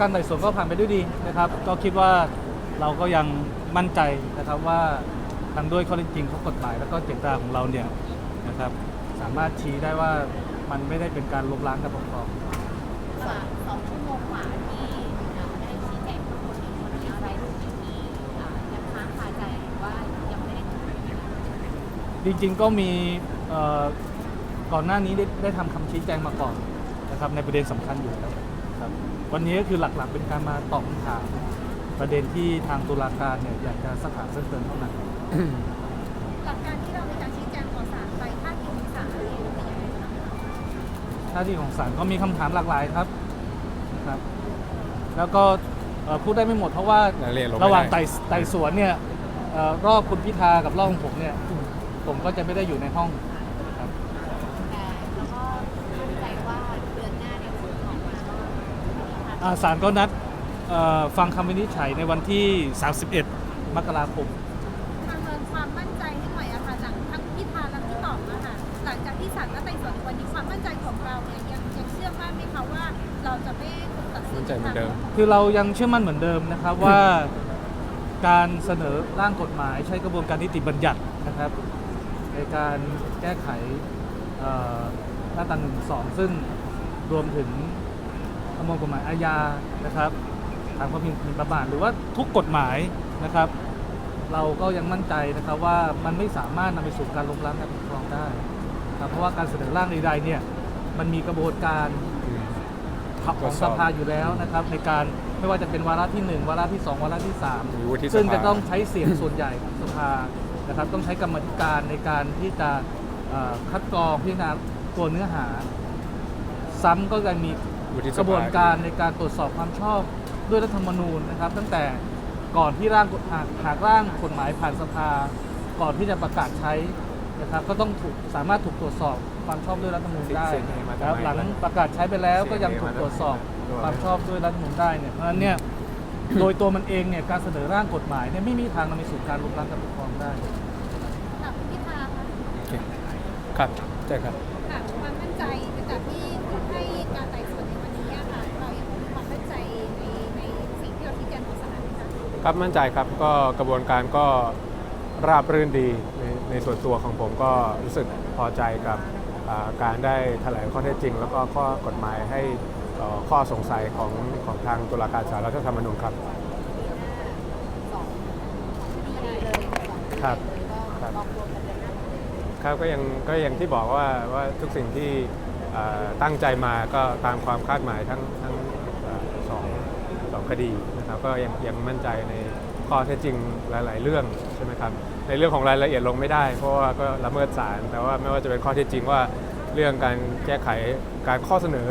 การไต่สวนก็ผ่านไปด้วยดีนะครับ ก็คิดว่าเราก็ยังมั่นใจนะครับว่าทางด้วยข้อเท็จจริงของกฎหมาย แล้วก็เจตนาของเราเนี่ยนะครับ สามารถชี้ได้ว่ามันไม่ได้เป็นการล้มล้างการปกครองตลอดสองชั่วโมงกว่าที่เราได้ชี้แจงทั้งหมดในส่วนนี้อะไรที่ที่อ่ายังค้างคาใจหรือว่ายังไม่ได้ทำจริงๆก็มีเอ่อก่อนหน้านี้ได้ได้ทำคำชี้แจงมาก่อนนะครับในประเด็นสำคัญอยู่แล้วครับ วันนี้ก็คือหลักๆเป็นการมาตอบคำถามประเด็นที่ทางตุลาการเนี่ยอยากจะสักถามเพิ่มเติมเท่านั้น หลักการที่เรามีการชี้แจงต่อศาลไปท่าทีของศาลเองเป็นยังไงบ้างคะหน้าที่ของศาลก็มีคำถามหลากหลายครับครับ แล้วก็เอ่อพูดได้ไม่หมดเพราะว่ารายละเอียดลงไม่ได้ ระหว่างไต่ไต่สวนเนี่ยเอ่อรอบคุณพิธากับรอบของผมเนี่ย ผมก็จะไม่ได้อยู่ในห้องครับ แต่แล้วก็มั่นใจว่าเดือนหน้าเนี่ยผลออกมาก็ อ่าศาลก็นัดเอ่อฟังคำวินิจฉัยในวันที่ 31 มกราคมประเมินความมั่นใจให้หน่อยอะค่ะหลังทั้งพิธาและพี่ตอบอะค่ะหลังจากที่ศาลนัดไต่สวนในวันนี้ความมั่นใจของเราเนี่ยยังยังเชื่อมั่นไหมคะว่าเราจะไม่ถูกตัดสินมั่นใจเหมือนเดิม คือเรายังเชื่อมั่นเหมือนเดิมนะครับว่าการเสนอร่างกฎหมายใช้กระบวนการนิติบัญญัตินะครับ ในการแก้ไขเอ่อมาตราหนึ่งสองซึ่งรวมถึง ประมวลกฎหมายอาญานะครับทางความผิดหมิ่นประมาทหรือว่าทุกกฎหมายนะครับ เราก็ยังมั่นใจนะครับว่ามันไม่สามารถนำไปสู่การล้มล้างการปกครองได้นะครับเพราะว่าการเสนอร่างใดๆเนี่ยมันมีกระบวนการของสภาอยู่แล้วนะครับในการไม่ว่าจะเป็นวาระที่ 1 วาระที่ 2 วาระที่มีวุฒิส3ภาซึ่งจะต้องใช้เสียงส่วนใหญ่ของสภานะครับต้องใช้กรรมธิการในการที่จะเอ่อคัดกรองพิจารณาตัวเนื้อหา ซ้ำก็ยังมี วุฒิสภกระบวนการในการตรวจสอบความชอบด้วยรัฐธรรมนูญนะครับ ตั้งแต่ก่อนที่ร่างกฎหากหากร่างกฎหมายผ่านสภา ก่อนที่จะประกาศใช้นะครับ ก็ต้องถูกสามารถถูกตรวจสอบความชอบด้วยรัฐธรรมนูญได้เสียงนี้มาจากนะครับไหนหลังประกาศใช้ไปแล้วก็ยังถูกตรวจสอบความชอบด้วยรัฐธรรมนูญได้เนี่ยเพราะฉะนั้นเนี่ยโดยตัวมันเองเนี่ยการเสนอร่างกฎหมายเนี่ยไม่มีทางนำไปสู่การล้มล้างการปกครองได้ ค่ะพิธาคะโอเคครับใช่ครับ ค่ะความมั่นใจจากที่ คะครับมั่นใจครับก็กระบวนการก็ราบรื่นดีในในส่วนตัวของผมก็รู้สึกพอใจกับอ่าการได้แถลงข้อเท็จจริง แล้วก็ข้อกฎหมายให้เอ่อข้อสงสัยของของทางตุลาการศาลรัฐธรรมนูญครับสองคดีเลยสองคดีครับเลยก็ครับรอบรวมกันเดือนหน้าครับก็ยังก็ยังที่บอกว่าว่าทุกสิ่งที่เอ่อตั้งใจมาก็ตามความคาดหมายทั้งทั้งเอ่อสอง สองคดีนะครับก็ยังยังมั่นใจในข้อเท็จจริงหลาย ๆ เรื่องใช่ไหมครับในเรื่องของรายละเอียดลงไม่ได้ เพราะว่าก็ละเมิดศาลแต่ว่าไม่ว่าจะเป็นข้อเท็จจริงว่าเรื่องการแก้ไขการข้อเสนอ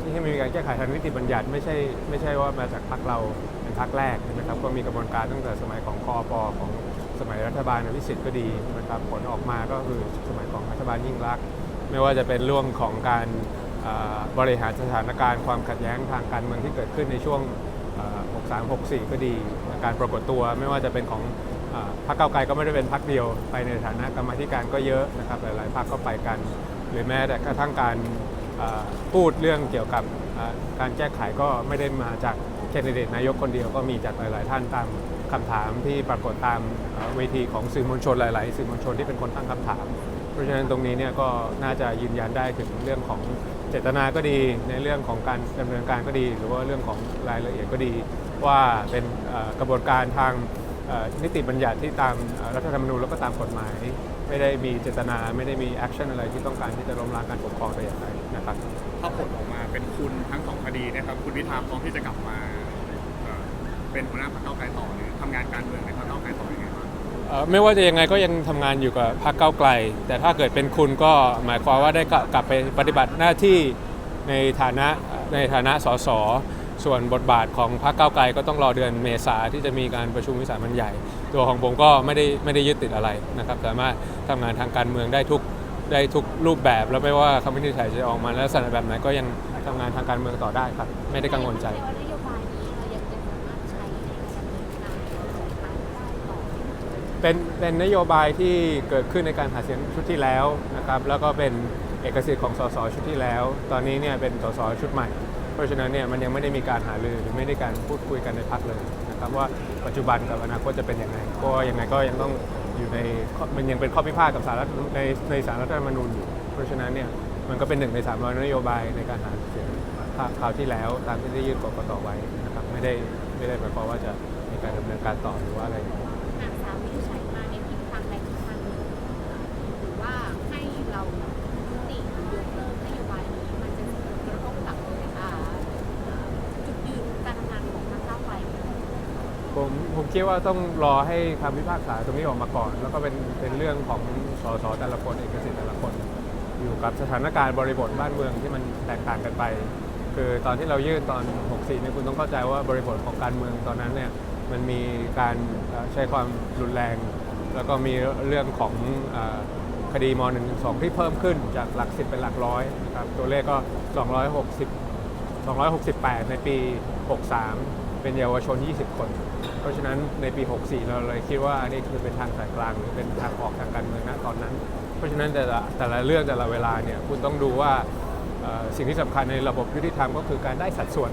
ที่ให้มีการแก้ไขทางนิติบัญญัติไม่ใช่ไม่ใช่ว่ามาจากพรรคเราเป็นพรรคแรกนะครับก็มีกระบวนการตั้งแต่สมัยของคอปของสมัยรัฐบาลอภิสิทธิ์ก็ดีนะครับผลออกมาก็คือสมัยของรัฐบาลยิ่งรักไม่ว่าจะเป็นเรื่องของการบริหารสถานการณ์ความขัดแย้งทางการเมืองที่เกิดขึ้นในช่วง 63 64 ก็ดี การปรากฏตัวไม่ว่าจะเป็นของอพรรคเก้าไกลก็ไม่ได้เป็นพรรคเดียว ไปในฐานะกรรมธิการก็เยอะนะครับหลายๆพรรคก็ไปกัน หรือแม้แต่กระทั่งการพูดเรื่องเกี่ยวกับการแก้ไขก็ไม่ได้มาจากแคนดิเดตนายกคนเดียวก็มีจากหลาย ๆ ท่านตามคำถามที่ปรากฏตามเวทีของสื่อมวลชนหลาย ๆ สื่อมวลชนที่เป็นคนตั้งคำถาม เพราะฉะนั้นตรงนี้เนี่ยก็น่าจะยืนยันได้ถึงเรื่องของ เจตนาก็ดีในเรื่องของการดำเนินการก็ดี หรือว่าเรื่องของรายละเอียดก็ดี ว่าเป็นกระบวนการทางนิติบัญญัติที่ตามรัฐธรรมนูญแล้วก็ตามกฎหมาย ไม่ได้มีเจตนาไม่ได้มีแอคชั่นอะไรที่ต้องการที่จะล้มล้างการปกครองแต่อย่างใดนะครับถ้าผลออกมาเป็นคุณทั้งสองคดีนะครับคุณพิธาพร้อมที่จะกลับมาเป็นหัวหน้าพรรคเก้าวไกลต่อหรือทำงานการเมือง ไม่ว่าจะยังไงก็ยังทำงานอยู่กับพรรคก้าวไกล แต่ถ้าเกิดเป็นคุณก็หมายความว่าได้กลับไปปฏิบัติหน้าที่ในฐานะในฐานะสสส่วนบทบาทของพรรคก้าวไกลก็ต้องรอเดือนเมษาที่จะมีการประชุมวิสามันใหญ่ ตัวของผมก็ไม่ได้ไม่ได้ยึดติดอะไรนะครับสามารถทำงานทางการเมืองได้ทุกได้ทุกรูปแบบแล้วไม่ว่าคำวินิจฉัยจะออกมาในลักษณะแบบไหนก็ยังทำงานทางการเมืองต่อได้ครับ ไม่ได้กังวลใจ เป็นเป็นนโยบายที่เกิดขึ้นในการหาเสียงชุดที่แล้วนะครับแล้วก็เป็นเอกสิทธิ์ของสสชุดที่แล้ว ตอนนี้เนี่ยเป็นสสชุดใหม่ เพราะฉะนั้นเนี่ยมันยังไม่ได้มีการหารือหรือไม่ได้การพูดคุยกันในพักเลยนะครับว่าปัจจุบันกับอนาคตจะเป็นยังไงก็ยังไงก็ยังต้องอยู่ในมันยังเป็นข้อพิพาทกับสารในในสารรัฐธรรมนูญอยู่ เพราะฉะนั้นเนี่ยมันก็เป็นหนึ่งในสามร้อยนโยบายในการหาเสียงคราวที่แล้วตามที่ได้ยื่นกกตไว้นะครับไม่ได้ไม่ได้หมายความว่าจะมีการดำเนินการต่อหรือว่าอะไร หากสารวินิจฉัยมาในทิศทางใดทิศทางหนึ่งหรือว่าให้เรายุติหรือยกเลิกนโยบายนี้มันจะกระทบกับอ่าจุดยืนการทำงานของพรรคก้าวไกลไหม ผมผมคิดว่าต้องรอให้คำพิพากษาตรงนี้ออกมาก่อน แล้วก็เป็นเป็นเรื่องของสสแต่ละคนเอกสิทธิ์แต่ละคน อยู่กับสถานการณ์บริบทบ้านเมืองที่มันแตกต่างกันไป คือตอนที่เรายื่นตอน 64เนี่ยคุณต้องเข้าใจว่าบริบทของการเมืองตอนนั้นเนี่ยมันมีการใช้ความรุนแรง แล้วก็มีเรื่องของอคดีม .112 ที่เพิ่มขึ้นจากหลักสิบเป็นหลักร้อยนะครับตัวเลขก็ 260 268 ในปี 63 เป็นเยาวชน 20 คน เพราะฉะนั้นในปี 64 เราเลยคิดว่าอันนี้คือเป็นทางสายกลางหรือเป็นทางออกทางการเมืองณตอนนั้น เพราะฉะนั้นแต่ละแต่ละเรื่องแต่ละเวลาเนี่ยคุณต้องดูว่าสิ่งที่สำคัญในระบบยุติธรรมก็คือการได้สัดส่วน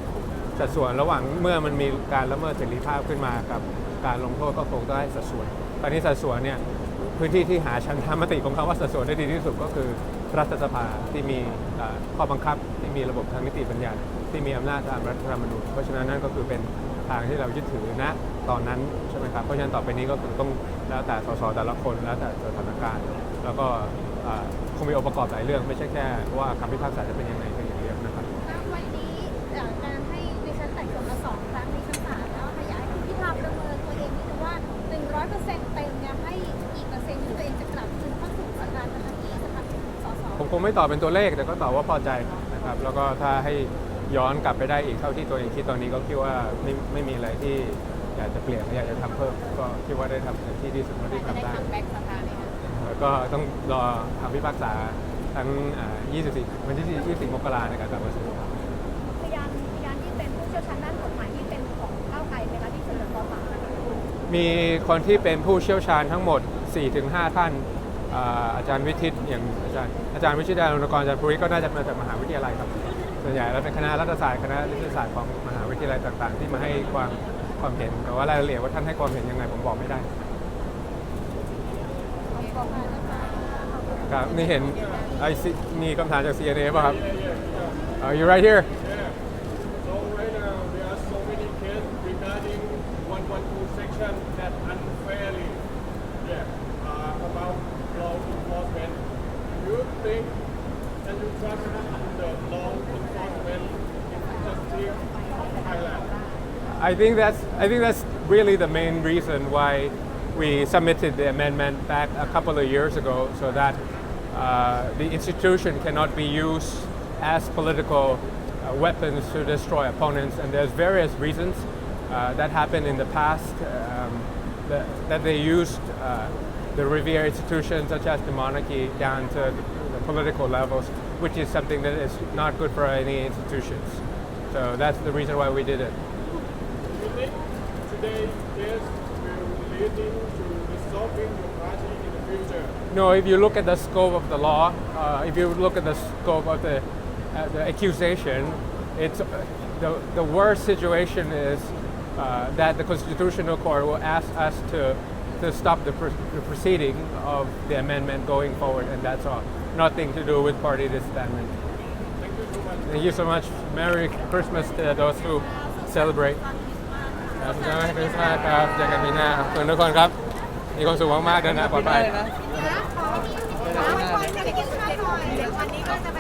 สัดส่วนระหว่างเมื่อมันมีการละเมิดเสรีภาพขึ้นมากับการลงโทษก็คงต้องได้สัดส่วนตอนนี้สัดส่วนเนี่ย พื้นที่ที่หาชันธามติของคำว่าสัดส่วนได้ดีที่สุดก็คือรัฐสภาที่มีข้อบังคับที่มีระบบทางนิติบัญญัติที่มีอำนาจตามรัฐธรรมนูญเพราะฉะนั้นนั่นก็คือเป็นทางที่เรายึดถือณตอนนั้นใช่ไหมครับเพราะฉะนั้นต่อไปนี้ก็คือต้องแล้วแต่สสแต่ละคนแล้วแต่สถานการณ์ แล้วก็คงมีองค์ประกอบหลายเรื่อง ไม่ใช่แค่ว่าคำพิพากษาจะเป็นยังไงเพียงอย่างเดียวนะครับ ผมคงไม่ตอบเป็นตัวเลขแต่ก็ตอบว่าพอใจนะครับ แล้วก็ถ้าให้ย้อนกลับไปได้อีกเท่าที่ตัวเองคิดตอนนี้ก็คิดว่าไม่ไม่มีอะไรที่อยากจะเปลี่ยนอยากจะทำเพิ่ม ก็คิดว่าได้ทำเต็มที่ที่สุดเท่าที่จะทำได้ได้คัมแบ็กสภาไหมคะแล้วก็ต้องรอคำพิพากษาทั้งอ่า24วันที่24มกราในการกลับมาสู่พยานพยานที่เป็นผู้เชี่ยวชาญด้านกฎหมายที่เป็นของก้าวไกลไหมคะที่เสนอต่อศาลนะคะมีคนที่เป็นผู้เชี่ยวชาญทั้งหมด 4-5 ท่าน อาจารย์วิทิตอย่างอาจารย์อาจารย์วิชิตดารุณกรอาจารย์ภูริก็น่าจะมาจากมหาวิทยาลัยครับส่วนใหญ่แล้วเป็นคณะรัฐศาสตร์คณะนิติศาสตร์ของมหาวิทยาลัยต่าง ๆ ที่มาให้ความความเห็นแต่ว่ารายละเอียดว่าท่านให้ความเห็นยังไงผมบอกไม่ได้ครับนี่เห็นไอซีมีคำถามจาก CNA ป่ะครับ uh, you right here So right now there are so many cases regarding 112 section that I think that's I think that's really the main reason why we submitted the amendment back a couple of years ago, so that uh, the institution cannot be used as political uh, weapons to destroy opponents. And there's various reasons uh, that happened in the past um, that, that they used uh, the Revere institutions, such as the monarchy, down to political levels, which is something that is not good for any institutions. So that's the reason why we did it. Do you think will lead into resolving in the future? No, if you look at the scope of the law, uh, if you look at the scope of the, uh, the accusation, it's uh, the, the worst situation is uh, that the Constitutional Court will ask us to, to stop the, pr- the proceeding of the amendment going forward, and that's all. Nothing to do with party disbandment. Thank you so much. Thank you so much. Merry Christmas to those who celebrate. ครับขอบคุณคริสต์มาสครับเจอกันปีหน้าครับขอบคุณทุกคนครับ มีความสุขมากๆเดินทางปลอดภัยได้นะขอให้มีสินค้าไว้คอยจะไปกินข้าวหน่อยเดี๋ยววันนี้ก็จะไป